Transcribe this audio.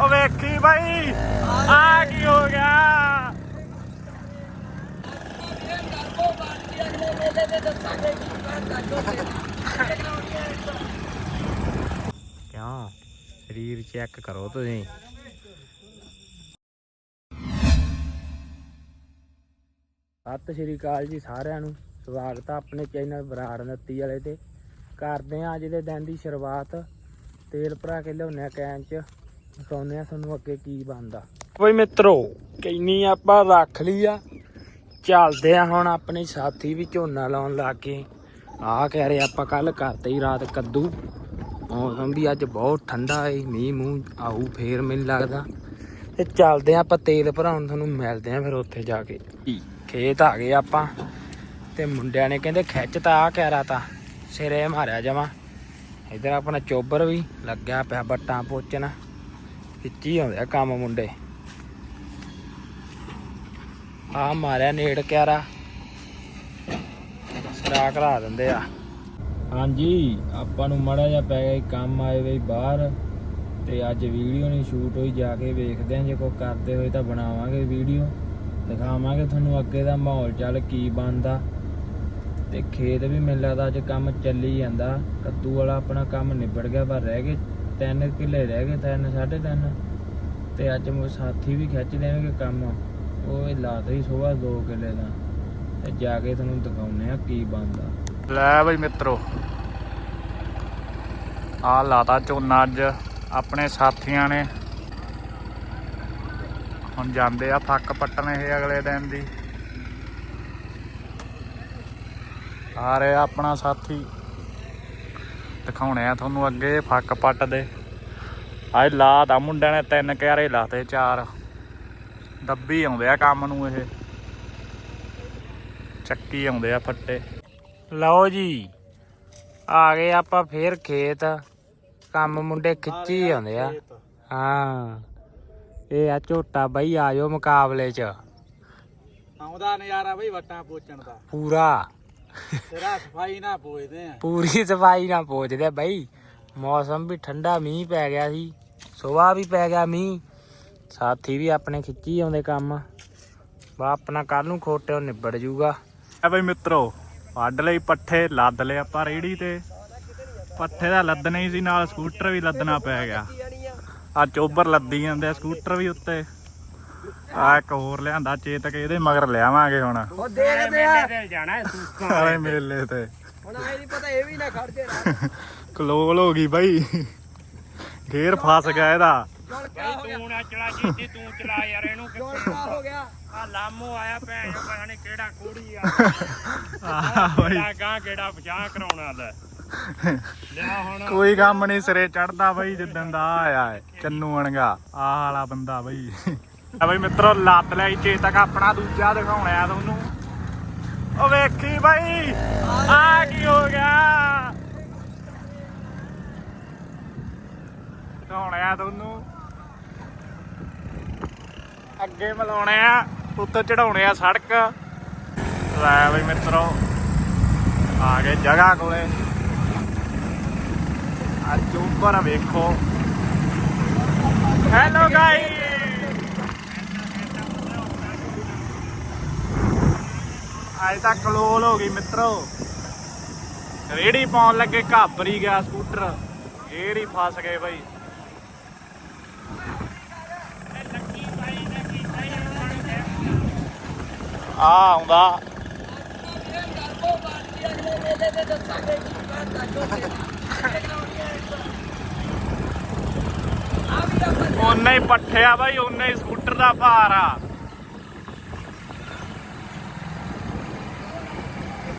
ਓ ਵੇਖੀ ਬਾਈ। ਆ ਕੀ ਹੋ ਗਿਆ? ਕਿਉਂ? ਸਰੀਰ ਚੈੱਕ ਕਰੋ ਤੁਸੀਂ। ਸਤਿ ਸ਼੍ਰੀ ਅਕਾਲ ਜੀ ਸਾਰਿਆਂ ਨੂੰ। ਸਵਾਗਤ ਆ ਆਪਣੇ ਚੈਨਲ ਬਰਾੜ ਨੱਤੀ ਵਾਲੇ ਤੇ। ਕਰਦੇ ਆ ਅੱਜ ਦੇ ਦਿਨ ਦੀ ਸ਼ੁਰੂਆਤ ਤੇਲ ਭਰਾ ਕੇ ਲਿਆਉਂਦੇ ਆ ਕੈਨ ਚ। ਦਿਖਾਉਂਦੇ ਆ ਤੁਹਾਨੂੰ ਅੱਗੇ ਕੀ ਬਣਦਾ। ਓਏ ਮਿੱਤਰੋ, ਕਿੰਨੀ ਆਪਾਂ ਰੱਖ ਲਈ ਆ। ਚੱਲਦੇ ਆ ਹੁਣ ਆਪਣੇ ਸਾਥੀ ਵੀ ਝੋਨਾ ਲਾਉਣ ਲੱਗ ਗਏ ਆ ਕਹਿ ਰਹੇ ਆਪਾਂ ਕੱਲ ਕਰਤੇ ਹੀ ਰਾਤ ਕੱਦੂ। ਮੌਸਮ ਵੀ ਅੱਜ ਬਹੁਤ ਠੰਡਾ ਏ, ਮੀਂਹ ਮੂੰਹ ਆਊ, ਫੇਰ ਮੈਨੂੰ ਲੱਗਦਾ। ਤੇ ਚੱਲਦੇ ਆ ਆਪਾਂ ਤੇਲ ਭਰਾਉਣ, ਤੁਹਾਨੂੰ ਮਿਲਦੇ ਆ ਫਿਰ ਉੱਥੇ ਜਾ ਕੇ। ਖੇਤ ਆ ਗਏ ਆਪਾਂ, ਤੇ ਮੁੰਡਿਆਂ ਨੇ ਕਹਿੰਦੇ ਖਿੱਚ ਤਾਂ ਆ ਕਹਿ ਰਾ ਤਾ, ਸਿਰੇ ਮਾਰਿਆ ਜਾਵਾਂ ਇਧਰ ਆਪਣਾ ਚੋਬਰ ਵੀ ਲੱਗਿਆ ਪਿਆ ਬੱਟਾਂ ਪੋਚਣ। ਖਿੱਚੀ ਆਉਂਦੇ ਆ ਕੰਮ ਮੁੰਡੇ। ਆ ਮਾਰਿਆ ਨੇੜ ਕਿਆਰਾ। ਸਰਾ ਕਰਾ ਦਿੰਦੇ ਆ। ਹਾਂਜੀ, ਆਪਾਂ ਨੂੰ ਮੜਾ ਜਿਹਾ ਪੈ ਗਿਆ ਕੰਮ ਆਏ ਵੇ ਬਾਹਰ। ਤੇ ਅੱਜ ਵੀਡੀਓ ਨਹੀਂ ਸ਼ੂਟ ਹੋਈ, ਜਾ ਕੇ ਵੇਖਦੇ ਆਂ ਜੇ ਕੋਈ ਕਰਦੇ ਹੋਏ ਤਾਂ ਬਣਾਵਾਂਗੇ ਵੀਡੀਓ। ਦਿਖਾਵਾਂਗੇ ਤੁਹਾਨੂੰ ਅੱਗੇ ਦਾ ਮਾਹੌਲ, ਚੱਲ ਕੀ ਬਣਦਾ। ਤੇ ਖੇਤ ਵੀ ਮੈਨੂੰ ਲੱਗਦਾ ਅੱਜ ਕੰਮ ਚੱਲੀ ਜਾਂਦਾ। ਕੱਦੂ ਵਾਲਾ ਆਪਣਾ ਕੰਮ ਨਿਬੜ ਗਿਆ, ਪਰ ਰਹਿ ਗਏ ਤਿੰਨ ਕਿੱਲੇ ਰਹਿ ਗਏ, ਤਿੰਨ, ਸਾਢੇ ਤਿੰਨ। ਤੇ ਅੱਜ ਮੋ ਸਾਥੀ ਵੀ ਖਿੱਚ ਦੇਣਗੇ ਕੰਮ। ਉਹ ਇਹ ਲਾਤਾ ਹੀ ਸਵੇਰ 2 ਕਿੱਲੇ ਦਾ। ਤੇ ਜਾ ਕੇ ਤੁਹਾਨੂੰ ਦਿਖਾਉਨੇ ਆ ਕੀ ਬਣਦਾ। ਲੈ ਬਈ ਮਿੱਤਰੋ ਆ ਲਾਤਾ ਝੋਨਾ ਅੱਜ, ਆਪਣੇ ਸਾਥੀਆਂ ਨੇ। ਹੁਣ ਜਾਂਦੇ ਆ ਫੱਕ ਪੱਟਣ ਇਹ ਅਗਲੇ ਦਿਨ ਦੀ। ਆ ਰਿਹਾ ਆਪਣਾ ਸਾਥੀ। ਦਿਖਾਉਣੇ ਆ ਤੁਹਾਨੂੰ ਅੱਗੇ ਫੱਕ ਪੱਟ ਦੇ। ਅੱਜ ਲਾਤਾ ਮੁੰਡਿਆਂ ਨੇ ਤਿੰਨ ਕਿਆਰੇ ਲਾਤੇ ਚਾਰ। ਡੱਬੀ ਆਉਂਦੇ ਆ ਕੰਮ ਨੂੰ ਇਹ। ਚੱਕੀ ਆਉਂਦੇ ਆ ਫੱਟੇ। ਲਓ ਜੀ ਆ ਗਏ ਆਪਾਂ ਫੇਰ ਖੇਤ। ਕੰਮ ਮੁੰਡੇ ਖਿੱਚੀ ਆਉਂਦੇ ਆ। ਹਾਂ ਇਹ ਆ ਝੋਟਾ ਬਈ ਆਜੋ ਮੁਕਾਬਲੇ ਚ। ਆਉਂਦਾ ਨਜ਼ਾਰਾ ਬਈ ਵਟਾਂ ਪੋਚਣ ਦਾ। ਪੂਰਾ। ਤੇਰਾ ਸਫ਼ਾਈ ਨਾ ਪੋਚਦੇ ਆ। ਪੂਰੀ ਸਫ਼ਾਈ ਨਾਲ ਪਹੁੰਚਦੇ ਬਈ। ਮੌਸਮ ਵੀ ਠੰਡਾ ਮੀਂਹ ਪੈ ਗਿਆ ਸੀ। ਸਵੇਰ ਵੀ ਪੈ ਗਿਆ ਮੀਂਹ। ਸਾਥੀ ਵੀ ਆਪਣੇ ਖਿੱਚੀ ਆਉਂਦੇ ਕੰਮ। ਬਾ ਆਪਣਾ ਕੱਲ ਨੂੰ ਖੋਟੇ ਉਹ ਨਿਬੜ ਜੂਗਾ। ਆ ਬਈ ਮਿੱਤਰੋ ਵੱਢ ਲਈ ਪੱਠੇ ਲੱਦ ਲਏ ਆਪਾਂ ਰੇੜੀ ਤੇ। ਪੱਠੇ ਦਾ ਲੱਦਣੇ ਹੀ ਸੀ ਨਾਲ ਸਕੂਟਰ ਵੀ ਲੱਦਣਾ ਪੈ ਗਿਆ। ਆ ਚੋਬਰ ਲੱਦੀ ਜਾਂਦੇ ਆ ਸਕੂਟਰ ਵੀ ਉੱਤੇ। ਆ ਇੱਕ ਹੋਰ ਲਿਆਂਦਾ ਚੇਤਕ ਇਹਦੇ ਮਗਰ ਲਿਆਵਾਂਗੇ ਹੁਣ। ਉਹ ਦੇਖਦੇ ਆ। ਆਏ ਮੇਲੇ ਤੇ ਹੁਣ ਆਈ ਨਹੀਂ ਪਤਾ ਇਹ ਵੀ ਨਾ ਖੜ ਜੇ ਨਾ। ਕਲੋਲ ਹੋ ਗਈ ਬਾਈ। ਫੇਰ ਫਸ ਗਿਆ ਇਹਦਾ। ਹੋ ਗਿਆ। ਤੂੰ ਨਾ ਚਲਾ ਜੀਤੀ ਤੂੰ ਚਲਾ ਯਾਰ ਇਹਨੂੰ ਜੁਲਕਾ ਹੋ ਗਿਆ। ਆ ਲਾਮੋ ਆਇਆ ਭੈਣ ਚੋ ਪਤਾ ਨੀ ਕਿਹੜਾ ਕੁੜੀ ਆ। ਆਹ ਬਾਈ। ਕਿਹੜਾ ਗਾਂ ਕਿਹੜਾ 50 ਕਰਾਉਣਾ ਲੈ ਲਿਆ ਹੁਣ। ਕੋਈ ਕੰਮ ਨਹੀਂ ਸਿਰੇ ਚੜਦਾ ਬਾਈ ਜਿੱਦਣ ਦਾ ਆਇਆ ਹੈ ਚੰਨੂ ਅਣਗਾ ਆਹ ਵਾਲਾ ਬੰਦਾ ਬਾਈ। ਆ ਬਾਈ ਮਿੱਤਰੋ, ਲੱਤ ਲੈ ਚੇਤਕ ਆਪਣਾ ਦੂਜਾ ਦਿਖਾਉਣਾ ਆ ਤੁਹਾਨੂੰ। ਓ ਵੇਖੀ ਬਾਈ, ਆ ਕੀ ਹੋ ਗਿਆ? ਦਿਖਾਉਣਾ ਆ ਤੁਹਾਨੂੰ। ਅੱਗੇ ਮਲਾਉਣੇ ਆ, ਉੱਤੇ ਚੜਾਉਣੇ ਆ ਸੜਕ। ਲੈ ਬਈ ਮਿੱਤਰੋ, ਆ ਗਏ ਜਗ੍ਹਾ ਕੋਲੇ। ਅੱਜ ਉੱਪਰ ਵੇਖੋ। ਹੈਲੋ ਗਾਈ ਅੱਜ ਤੱਕ ਕਲੋਲ ਹੋ ਗਈ ਮਿੱਤਰੋ। ਰੇੜੀ ਪਾਉਣ ਲੱਗੇ ਘਾਬਰੀ ਹੀ ਗਿਆ ਸਕੂਟਰ। ਇਹ ਹੀ ਫਸ ਗਏ ਬਾਈ। ਆ ਆਉਂਦਾ। ਉਹਨੇ ਹੀ ਪੱਠਿਆ ਬਾਈ ਉਹਨੇ ਹੀ ਸਕੂਟਰ ਦਾ ਭਾਰ ਆ।